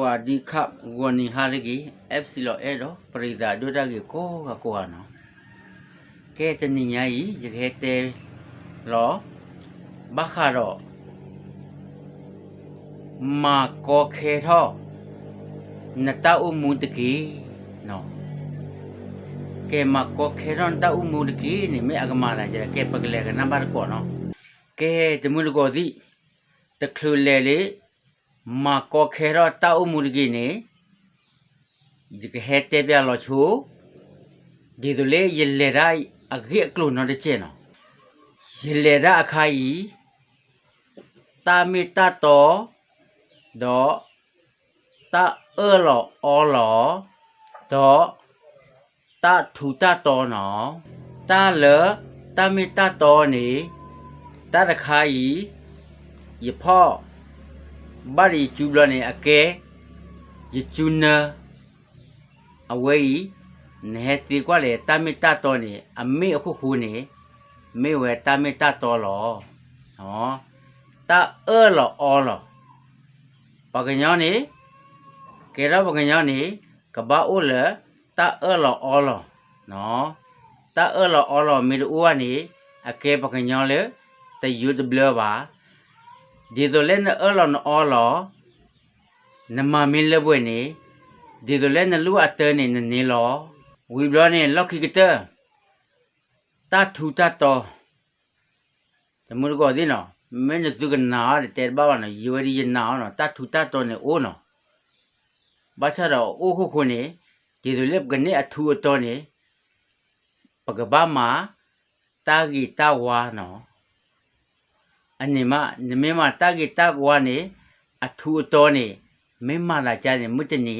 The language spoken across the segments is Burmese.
วัสดีครับวันนี้ฮาริกีเอฟซีโลเอโดปริดาดูดากิโกกะโกฮานะแกจะนิญายียะแกเตโลบัคคาโรมาโกเคทอนตาอุมุตกีเนาะแกมาโกเคทอนตาอุมุตกีนี่ไม่อากมาลาจะแกปกเลกนัมเบอร์โกเนาะแกจะมุลโกดิตะคลุเลเล မာကောခေရတာအမှုရကိနေဒီကဟဲတေပြလောချိုဒီဒလေယလေရိုင်အဂိအကလုနော်တဲ့ကျနော်ယလေရအခါယီတာမီတတောဒေါတာအဲလောအောလောဒေါတာထူတတောနော်တာလေတာမီတတောနေတာတခါယီယဖော ဘာရီကျူဘလနေအကဲယကျူနာအဝေးနေတီကွာလေတမီတတော်နေအမေအခုခုနေမေဝဲတမီတတော်လောနော်တအဲလောအောလောပကညောနေကေရပကညောနေကဘာအိုလေတအဲလောအောလောနော်တအဲလောအောလောမေတူကနေအကဲပကညောလေတယူဒဘလပါ ဒီတို့လည်းနအော်လောနအော်လောနမမင်းလဘွေနေဒီတို့လည်းနလူအတဲနေနေလောဝီဘလနေလောက်ခိကတတာထူတတော်တမလို့ကောဒီနော်မင်းသူကနာတဲ့ဘာဝနော်ယူရီယနာနော်တာထူတတော်နေအိုးနော်ဘာချတော့အိုးခုခုနေဒီတို့လည်းကနေအထူအတော်နေပကဘာမှာတာဂီတာဝါနော် အနေမနမေမတကိတကွာနေအထူအတော်နေမင်းမလာကြနေမွတနီ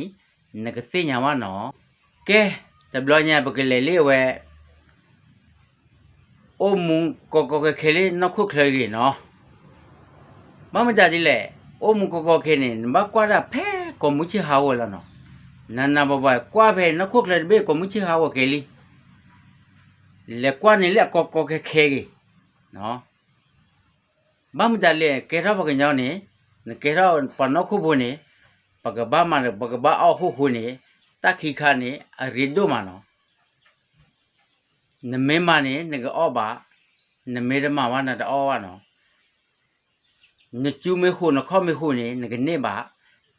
နကသိညာမနော်ကဲတဘလညာပကလေလေးဝဲအိုမုန်ကိုကိုကခဲလေးနောက်ခုခလေးလေးနော်မမကြသေးလေအိုမုန်ကိုကိုခဲနေမကွာတာဖဲကိုမူချီဟာဝလာနော်နန္နာဘဘကွာဖဲနောက်ခုခလေးဘေကိုမူချီဟာဝကဲလီလေကွာနေလေကိုကိုခဲခဲကြီးနော် ဘာမတလေကေရဘကညောင်းနေကေရပနခုဘုန်ပကဘာမနပကဘာအောခုခုနေတခိခနေအရိဒိုမနောနမေမနေငကအောပါနမေရမဝနာတောဝနောနကျူမေခုနခောမေခုနေငကနေပါ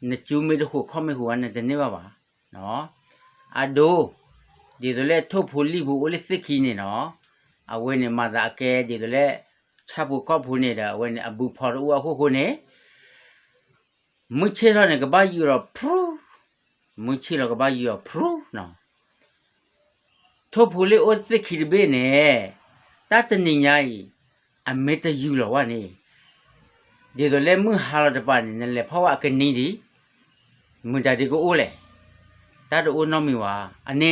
နကျူမေတခုခောမေခုဝနတနေပါပါနော်အဒိုဒီတို့လေထုတ်ဖို့လိဘူးအိုလေသိခီနေနော်အဝဲ နေမှာသာအကဲဒီတို့လေချပ်ဖို့ကောက်ဖို့နေတာဝဲနေအဘူဖော်တော့အခုခုနေမွချေတော့နေကဘာယူတော့ဖရူမွချေတော့ကဘာယူတော့ဖရူနော်ထို့ဖို့လေအိုသိခိဘေနေတတ်တနေညာဤအမေတယူလောဝနေဒီတော့လေမှုဟာတော့တပါနေလေဖောက်အကနီးဒီမွတာဒီကိုအိုးလေတတ်တော့အိုးနော်မီဝါအနေ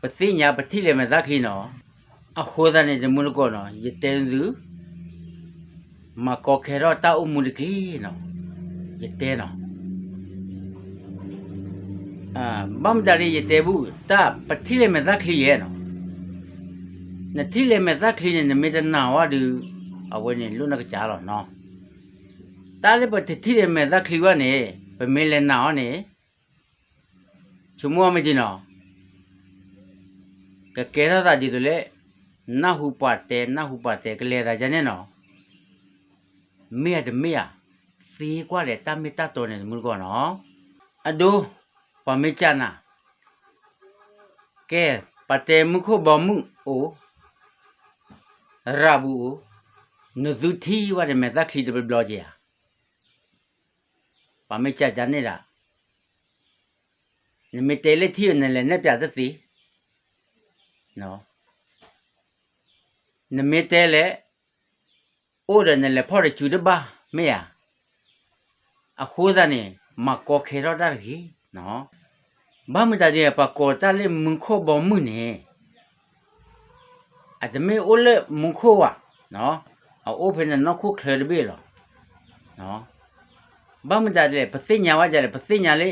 ပသိညာပတိလေမသခလီနော် အခိုးတဲ့နေမူလကောနော်ယတဲသူမကောခေရတာအမှုလကီနော်ယတဲနော်အာဘမ်ဒါရီယတဲဘူးတာပတိလေမသခလီရဲ့နော်နတိလေမသခလီနေမေတနာဝဒူအဝဲနေလုံနကကြတော့နော်တာလေပတိလေမသခလီဝနေပမေလေနာဝနေချုံမမကြီးနော်ကကဲရတာဒီတို့လေ နဟုပတေနဟုပတေကလေရာဂျန်နော်မေရဒမေရသေကွာလေတမေတတော်နေမူကောနော်အဒိုပမေချနာကဲပတေမုခဘမှုအိုရဘူးနဇုသီဝရမေတခိတဘလောကြီးပမေချဂျန်နေတာနမေတေလေသီနေလေနေပြသတိနော် နမေတဲလေအိုရနေလေဖော်ရချူဒဘာမေယာအခုဒနေမကောခေရတာကြီးနော်ဘာမတရပကောတလေမန်ခိုဘောမှုနေအတမေအိုလေမန်ခိုဝနော်အိုဖနေနော်ခုခရဘေလောနော်ဘာမတရပသိညာဝကြလေပသိညာလေ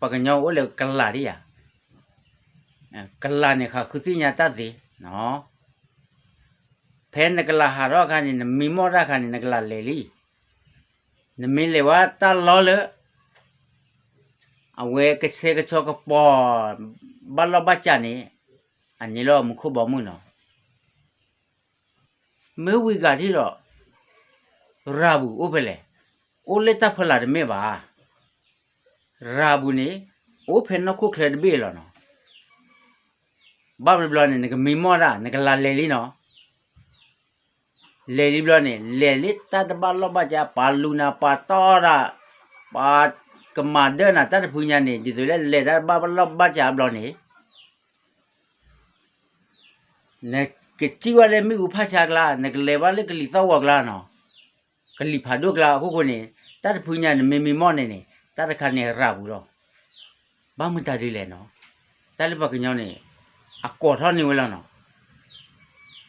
ပကညောအိုလေကလာရီယာကလာနေခါခုသိညာတတ်သေးနော် ဖဲနကလာဟာတော့ခါနေမီမောရခါနေနကလာလေလီနမင်းလေဝါတလောလအဝဲကစေကချောကပေါ်ဘလဘချာနေအနီလောမခုဘမှုနော်မေဝီကတိတော့ရာဘူးဥပလေအိုလက်တဖလာဒမေပါရာဘူးနေအိုဖဲနခုခလက်ဘေလောနော်ဘာဘလဘလနေငမီမောတာငကလာလေလီနော် လေလီဘလနေလေလီတတ်ဘလဘချာပါလူနာပါတော်ရာပါကမာဒနာတတ်ဖူညာနေဒီလိုလေလေတာဘဘလဘချာဘလနေနေကတိဝလေမိကိုဖတ်ချကလာငကလေပါလေကလီတော့ဝကလာနော်ကလီဖာဒုကလာအခုကိုနေတတ်ဖူညာနေမီမီမောနေနေတတ်ခါနေရဘူးတော့ဘာမှတတ်ရလေနော်တတ်လဘကညောင်းနေအကောထောနေဝလာနော်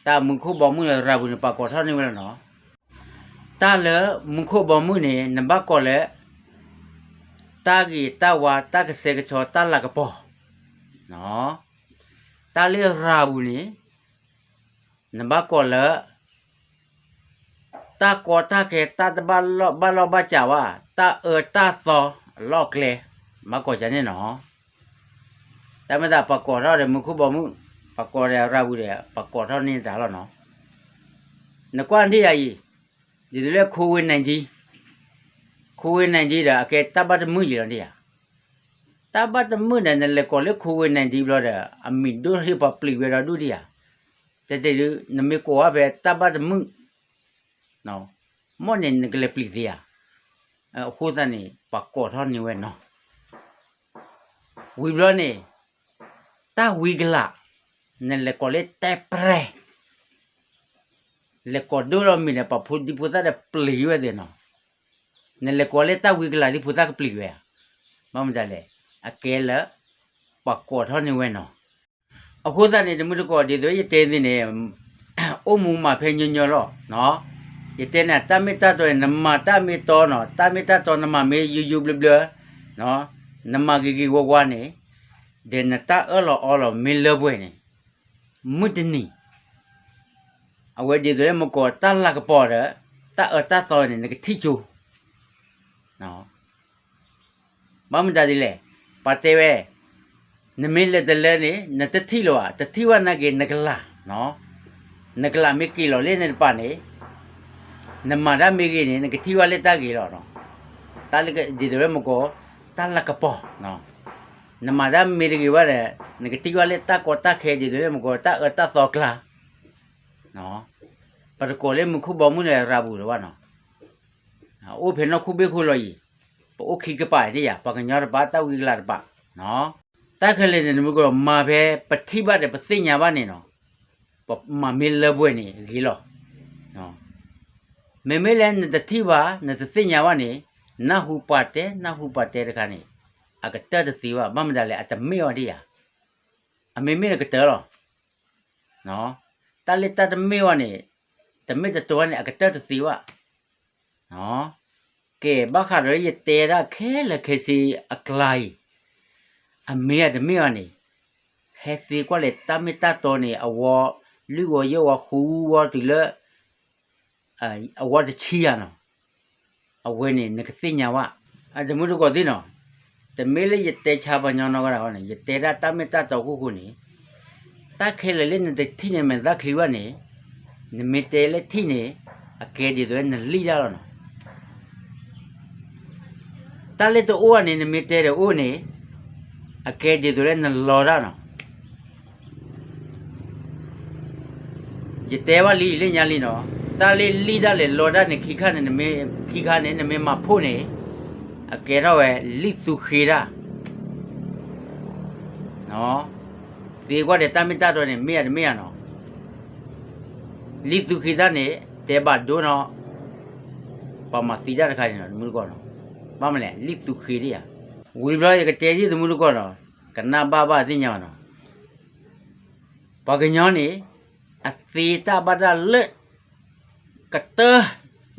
ตามึงคู่บอมือราบุญปากกอท่านี่เวลาเนาะตาเลมึงคู่บอมือเนี่ยนับกอเลยตากีตาวาตากเสกชอตาลากปอเนาะตาเลือราบุญนี่นับกอเลยตากอตาเกตาตบาลบาลบาจาวาตาเออตาซอลอกเลยมากอจะเนี่ยเนาะแต่ไม่ได้ปากกอเราเดี๋ยวมึงคู่บอมือ မှုနော်မောနေနကလေပလီဒီယာအခုတည်းနေပကောထောနေဝဲနော်ဝီဘလနေတာဝီဂလာနယ်လေကောလေတဲပရဲလေကောဒိုရမီနေပဖူဒီပူတာတဲ့ပလီဝဲတဲ့နော် နယ်လေကောလေတာဝီဂလာဒီပူတာကပလီဝဲမမကြလေအကဲလပကောထောနေဝဲနော်အခုတည်းနေတမှုတကောဒီတို့ရတဲနေနေအုံမူမှာဖဲညညလောနော်ယတဲနဲ့တမိတတော့နမတမိတော်နော်တမိတတော်နမမေယူယူဘလဘလနော်နမဂီဂီဝဝနေဒေနတာအလောအလောမီလဘွေနေ မုဒနီအဝဲဒီတယ်မကောတလကပေါ်တယ်တအတတော်နေကတိချိုနော်မမတဒီလေပတေဝဲနမီလက်တလဲနေနတတိလောတတိဝနကေနကလာနော်နကလာမေကီလောလေနေပါနေနမရမေကေနေနကတိဝလက်တကေလောနော်တလကဒီတယ်မကောတလကပေါ်နော်နမဒါမေရီဝရနကတိဝလေတာကောတာခဲဒီလေမကောတာအတာသောကလာနော်ပရကိုလေမခုဘောမှုနေရဘူးလောနော်အိုဖေနခုဘေခုလောယီပိုခိကပါရရပကညောဘာတာဝီလာပါနော် တာခလေနေမကောမာပဲပတိဘတဲ့ပသိညာပါနေနော်ပမမေလဘွေနေဂီလောနော်မေမေလည်းနတတိပါနတသိညာပါနေနဟုပါတဲနဟုပါတဲတခါနေအကတတစီဝမမဒလေအတမေော်ဒီယာအမေမေကတရောနော်တလေတတမေဝနေတမေတတော်နေအ ကတတစီဝနော်ကဲဘခရရတေရခဲလခဲစီအကလိုက်အမေရတမေဝနေဟဲစီကွာလေတမေတတော်နေအဝလူဝရောခူဝတီလေအဝတချီရနော်အဝဲနေငကသိညာဝအဒမှုတို့ကသိနော်တမေလေယတေချာပညောနောကရာဟောနေယတေရတမေတ တောခုခုနေတခဲလေလေနေတိနေမန်သခလီဝနေနမေတေလေတိနေအကဲဒီတော့နလီရတော့နော်တလေတော့အိုကနေနမေတေတဲ့အိုနေအကဲဒီတော့နလောရနော်ယတေဝလီလေညာလီနော်တလေလီဒလေလောဒနေခိခနဲ့နမေခိခနဲ့နမေမဖို့နေ အကယ်တော့ပဲလိသူခေရာနော်ဒီကွာတဲ့တမင်တတော့နေမေရမေရနော်လိသူခေတာနဲ့တဲဘဒိုနော်ပမာတိကြတဲ့ခါနေနော်မူကောနော်ဘာမလဲလိသူခေရရဝီဘရကတဲကြီးသမူကောနော်ကနာဘာဘာသိညာနော်ဘာကညောနေအသေးတာဘဒလကတ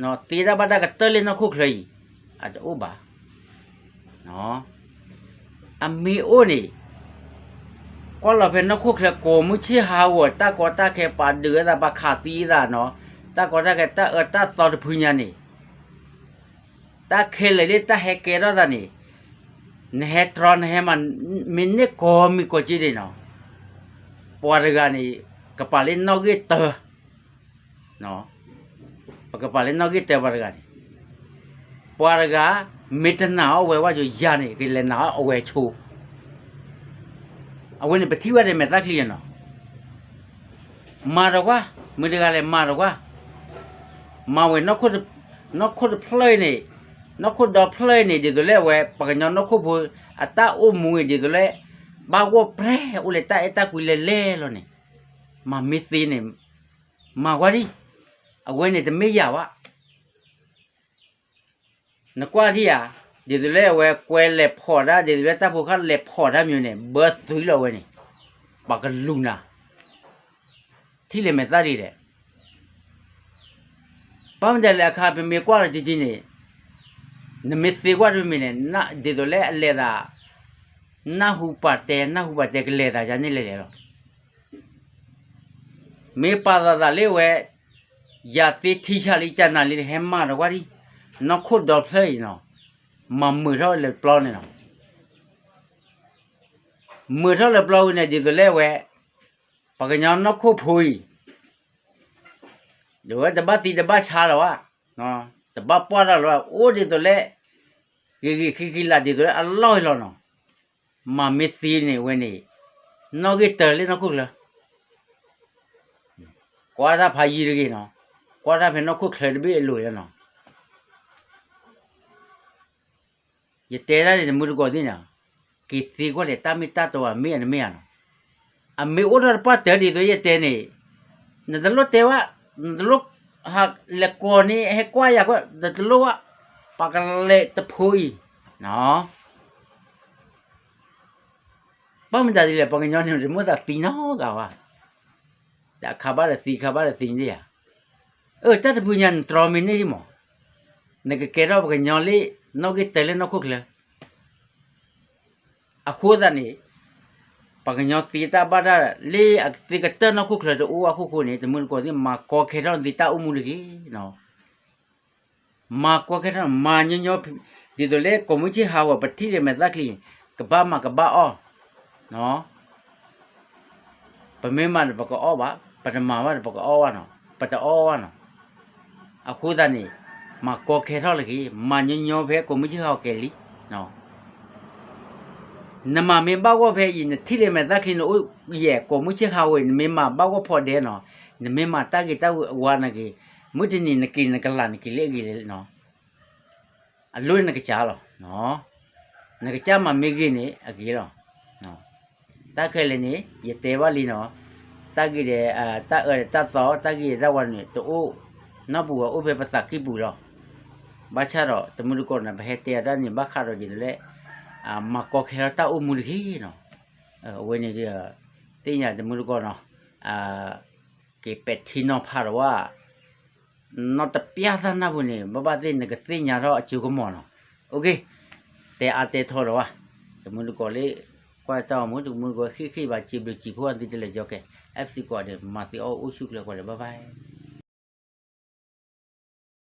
နော်သေးတာဘဒကတလေနော်ခုခရီအတူဘာ နော်အမေအိုနေကောလဖေနခုခလကိုမှုချီဟာဝတကောတခေပါเดือတာပခါသီးတာနော်တကောတခေတအတသောတဖူညာနေတခဲလေတဟေကေရတာနေ နေထရနဟမမင်းနေကောမီကိုကြည့်တယ်နော်ပွာရကနေကပါလင်းနောက်ကြီးတနော်ပကပါလင်းနောက်ကြီးတဲပါရကနေပွာရက မီတနာအဝဲဝါချိုရနေကလေးနာအဝဲချိုးအဝဲနေပတိဝရတယ်မဲ့တက်လီရနော်မာတော့ကွာမီတကလည်းမာတော့ကွာမာဝဲနောက်ခုနောက်ခုဖလဲနေ nó khô đó play này thì tôi lấy về bà cái nó khô phơi à ta ôm mùi thì tôi lấy ba qua pre u lấy ta ta quy lê lê rồi này mà mít tí này mà qua đi à quên này thì mấy giờ á nó qua đi à thì tôi lấy về quay lẹp phỏ ra thì tôi lấy ta phụ khát lẹp phỏ ra như này bớt thứ là quên này bà cái lùn à thì lấy mẹ ta đi đấy bao giờ lại khá bị mẹ qua rồi thì gì này နမစ်သေးကွာရမင်းနဲ့နာဒီတော့လေအလေတာနာဟုပါတဲနာဟုပါတဲကလေတာဂျာနေလေလေတော့မေပါတာတာလေဝဲယာတိထီချလေးကျန်နာလေးဟဲမတော့ကွာဒီ နော်ခုတ်တော့ဖလေနော်မမွေတော့လေပလောနေနော်မွေတော့လေပလောနေဒီတော့လေဝဲပကညာနော်ခုတ်ဖွေးဒီဝဲတပတ်တီတပတ်ချာတော့ဝါနော်တပတ်ပွားတော့လောအိုးဒီတော့လေဂီဂီခိခိလာဒီတော့အလောလောနော်မမစ်သီနေဝဲနေနော်ကတယ်လေနော်ခုလားကွာတာဖာ ကြီးရကြီးနော်ကွာတာဖေနော်ခုခလက်ဘီအလိုရနော်ယတဲရတဲ့မူရကိုတင်းညာကီတီကိုလေတာမီတာတော့မေနမေနော်အမေအော်ဒါပတ်တယ်ဒီတော့ယတဲနေနဒလို့တဲဝနဒလို့ဟာလက်ကိုနေဟဲကွာရ nogi tele no kukla akhuda ni pagnyo tita bada le akti katta no kukla to u akhu ko ni temun ko di ma ko khera di ta umul gi no ma ko khera ma nyo nyo di do le komuchi hawa patti le me dakli kaba ma kaba o no pame ma ba ko o ba patama ba ko o wa no pata o wa no akhuda ni တဲလေနောက်ခုကလေအခုဒနီပကညောတီတာဘာဒလေအတိကတနောက်ခုကလေတူအခုခုနေတမွန်ကိုဒီမာကောခေရောဒီတာဥမှုလကြီးနော်မာကောခေရောမာညညောဒီတော့လေကွန်မူချီဟာဝပတိရမေသက်လီကဘာမကဘာအောနော်ပမေမန်ဘကအောပါပထမဝတ်ဘကအောဝနော်ပတအောဝနော်အခုတည်းမကောခေထောက်လကြီးမညညောဖဲကွန်မူချီဟာကဲလီနော်နမမေဘောက်ဖဲရင်ထိလေမေသက်လီနိုရဲ့ကွန်မူချီဟာဝေမေမဘောက်ဖော်တဲ့နော်နမေမတာဂီတာဝါနကြီးမုဒနီနကိနကလာနကိလေကြီးလေနော်အလွတ်နကကြလောနော်နကကြမှာမေကြီးနေအကြီးလောနော်တခဲလည်းနေရတဲပါလီနော်တကြီးတဲ့အာတအဲတသောတကြီးရဝနေတူနဘူဥပေပတကိပူလော ဘာချတော့တမှုကောနဘဟတေရဒနိဘခါရောဒီလေအာမကောခေတာဥမူလဟီနော်အဝဲနေဒီတင်းရတမှုကောနော်အာကေပက်တီနောဖာရော nó tập bia ra na bu ne ba ba de ne ga tin nya ro a chu ko mo no okay te a te tho ro wa de mu ko le kwa ta mu du mu ko khi khi ba chi bu chi pho di de le jo ke fc ko de ma ti o u shu le ko le bye bye